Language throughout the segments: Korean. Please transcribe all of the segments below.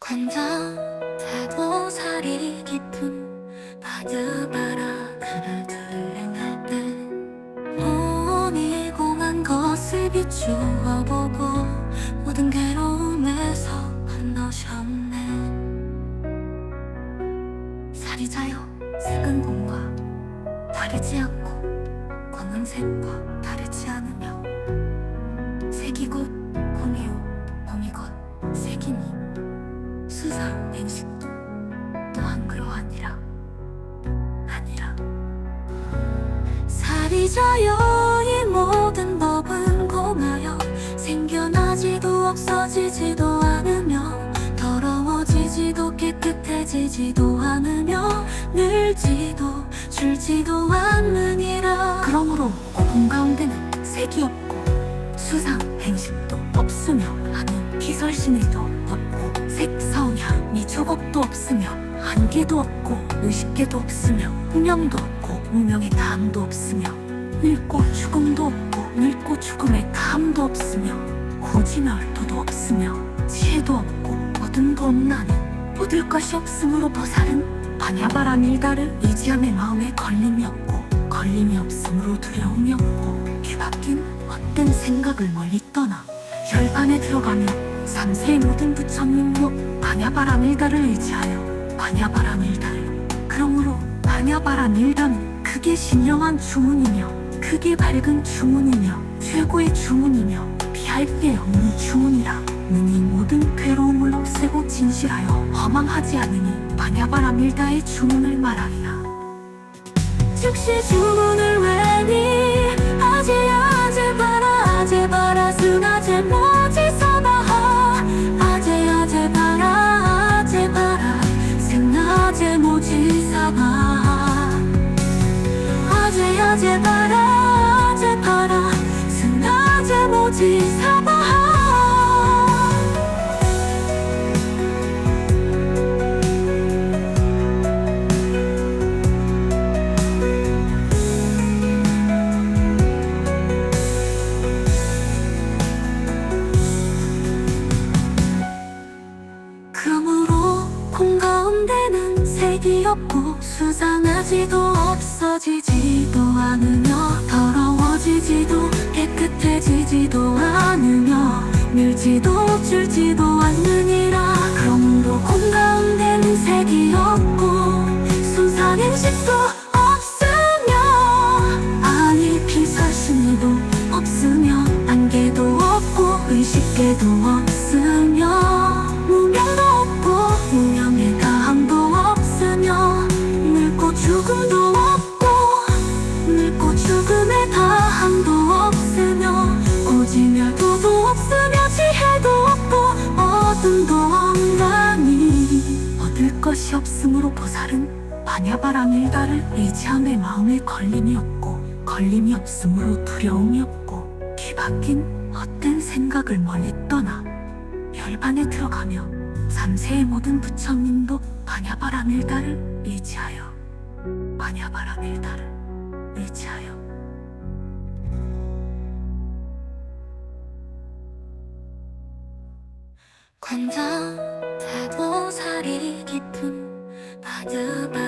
관장타도 살이 깊은 바다바라크를 들행할 때 온이 공한 것을 비추어 보고 모든 괴로움에서 건너셨네. 살이 자요. 색은 공과 다르지 않고 검은 색과 없어지지도 않으며 더러워지지도 깨끗해지지도 않으며 늘지도 줄지도 않느니라. 그러므로 공 가운데는 색이 없고 수상 행식도 없으며 하는 피설신의도 없고 색성향 미조겁도 없으며 한계도 없고 의식계도 없으며 운명도 없고 운명의 다함도 없으며 늙고 죽음도 없고 늙고 죽음의 다함도 없으며 고지멸도도 없으며 지혜도 없고 어둠도 없나니 얻을 것이 없으므로 보살은 반야바람 일다를 의지함의 마음에 걸림이 없고 걸림이 없으므로 두려움이 없고 뒤바뀐 헛된 생각을 멀리 떠나 혈관에 들어가며 삼세의 모든 부처님도 반야바람 일다를 의지하여 반야바람 일다를. 그러므로 반야바람 일다는 크게 신령한 주문이며 크게 밝은 주문이며 최고의 주문이며 피 할게 없는 주문이라 능히 모든 괴로움을 없애고 진실하여 허망하지 않으니 일다의 주문을 말하리라. 즉시 주문을 외니 아제 아제 바라 아제 바라 스나제 모지 사바하 아제 아제 바라 아제 바라 스나제 모지 사바하 아제 아제 바라 없고 수상하지도 없어지지도 않으며 더러워지지도 깨끗해지지도 않으며 밀지도 줄지도 않느니라 그러므로 공 가운데는 색이 없 보살은 반야바람 일다를 의지함의 마음에 걸림이 없고 걸림이 없으므로 두려움이 없고 뒤바뀐 헛된 생각을 멀리 떠나 혈반에 들어가며 삼세의 모든 부처님도 반야바람 일다를 의지하여 반야바람 일다를 의지하여. 관장타도 살이 깊은 바다바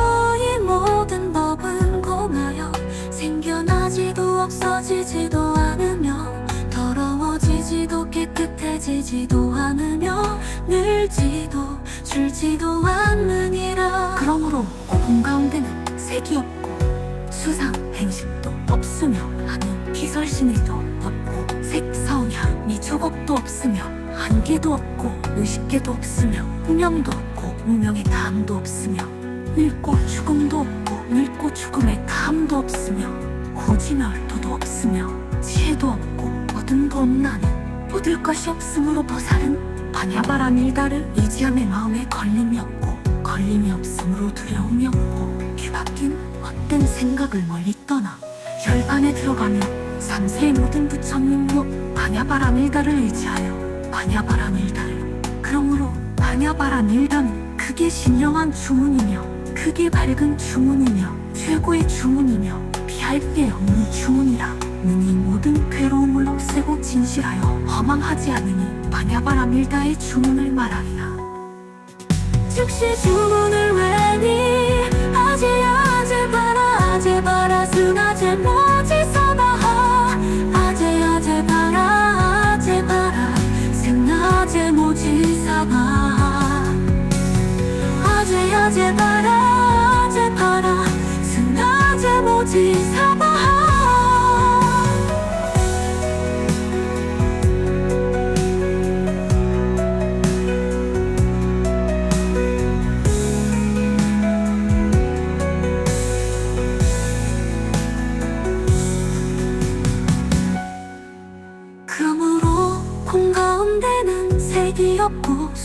없어지지도 않으며 더러워지지도 깨끗해지지도 않으며 늘지도 줄지도 않느니라. 그러므로 공 가운데는 색이 없고 수상 행식도 없으며 하는 피설신의도 없고 색성향 미조겁도 없으며 한계도 없고 의식계도 없으며 운명도 없고 운명의 다함도 없으며 늙고 죽음도 없고 늙고 죽음의 다함도 없으며 고지멸도도 없으며 지혜도 없고 어둠도 없나니 얻을 것이 없으므로 보살은 반야바람 일가를 의지함의 마음에 걸림이 없고 걸림이 없으므로 두려움이 없고 뒤바뀐 헛된 생각을 멀리 떠나 혈관에 들어가며 삼세의 모든 부처님도 반야바람 일가를 의지하여 반야바람 일가를. 그러므로 반야바람 일가는 크게 신령한 주문이며 크게 밝은 주문이며 최고의 주문이며 피 할게 없는 주문이라 능히 모든 괴로움을 없애고 진실하여 허망하지 않으니 반야바람 일가의 주문을 말하리라. 즉시 주문을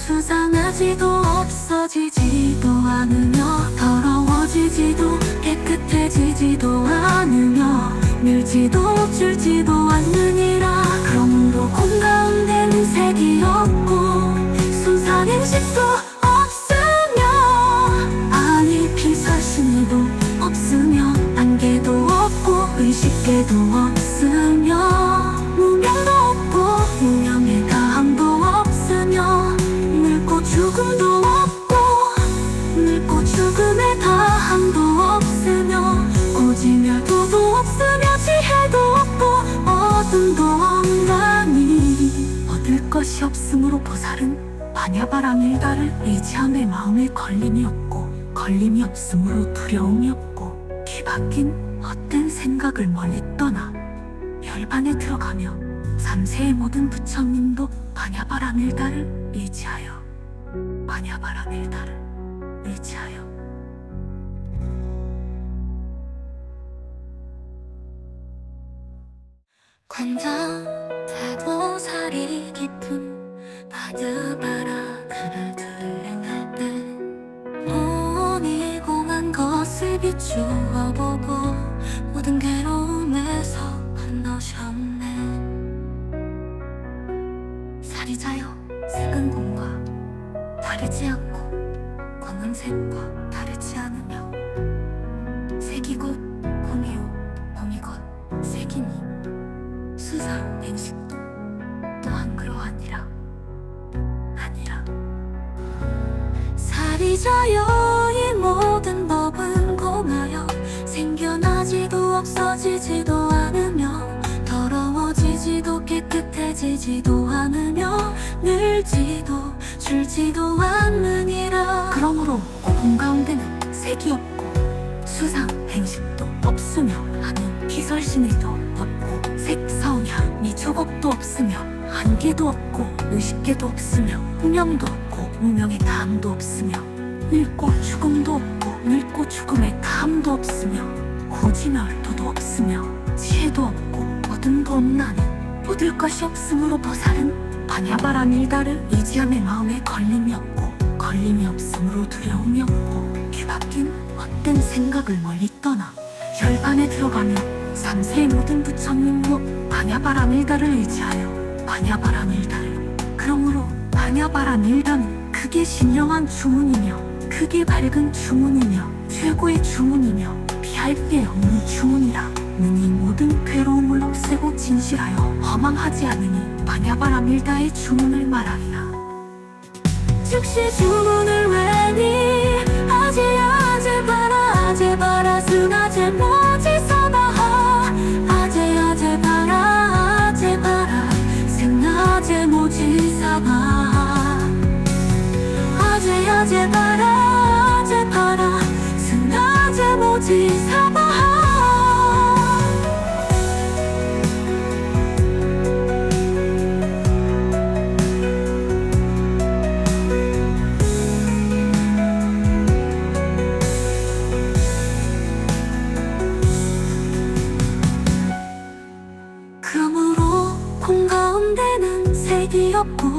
수상하지도 없어지지도 않으며 더러워지지도 깨끗해지지도 않으며 밀지도 줄지도 않느니라. 그러므로 공 가운데는 색이 없고 수상 행식도 없으며 아니 피사신이도 없으며 안개도 없고 의식계도 없 것이 없으므로 보살은 반야바람 일가를 의지함의 마음에 걸림이 없고 걸림이 없으므로 두려움이 없고 뒤바뀐 헛된 생각을 멀리 떠나 혈반에 들어가며 삼세의 모든 부처님도 반야바람 일가를 의지하여 반야바람 일가를 의지하여. 관장 대보살이 깊은 바드바라 그를 들행할 때 온이 공한 것을 비추어 보고 모든 괴로움에서 건너셨네. 살이자여 색은 공과 다르지 않고 공은 색과 살이자여 이 모든 법은 공하여 생겨나지도 없어지지도 않으며 더러워지지도 깨끗해지지도 않으며 늘지도 줄지도 않느니라. 그러므로 공 가운데는 색이 없고 수상 행식도 없으며 하는 피설신의도 없고 색성향 미조곡도 없으며 한계도 없고 의식계도 없으며 무명도 없고 무명의 다함도 없으며 늙고 죽음도 없고 늙고 죽음의 다함도 없으며 고지멸도도 없으며 지혜도 없고 어둠도 없나니 얻을 것이 없으므로 보살은 반야바람 일가를 의지함의 마음에 걸림이 없고 걸림이 없으므로 두려움이 없고 뒤바뀐 헛된 생각을 멀리 떠나 혈관에 들어가며 삼세의 모든 부처님도 반야바람 일가를 의지하여 반야바람 일가를 그러므로 반야바람 일가는 크게 신령한 주문이며 크게 밝은 주문이며 최고의 주문이며 피할 게 없는 주문이라. 능히 모든 괴로움을 없애고 진실하여 허망하지 않으니 반야바람 일가의 주문을 말하리라. 즉시 주문을 외니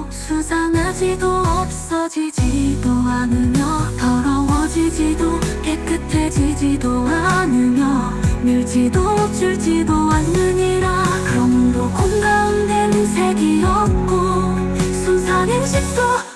수상하지도 없어지지도 않으며 더러워지지도 깨끗해지지도 않으며 밀지도 줄지도 않느니라. 그럼도 공 가운데는 색이 없고 순산 음식도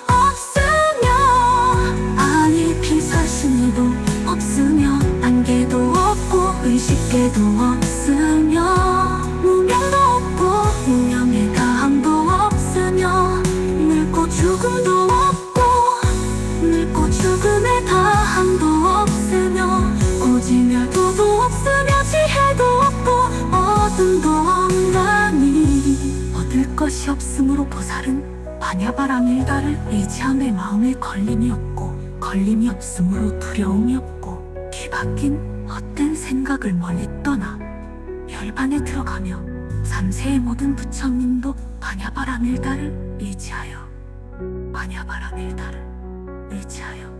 보살은 반야바람 일가를 의지함에 마음에 걸림이 없고 걸림이 없으므로 두려움이 없고 뒤바뀐 헛된 생각을 멀리 떠나 열반에 들어가며 삼세의 모든 부처님도 반야바람 일가를 의지하여 반야바람 일가를 의지하여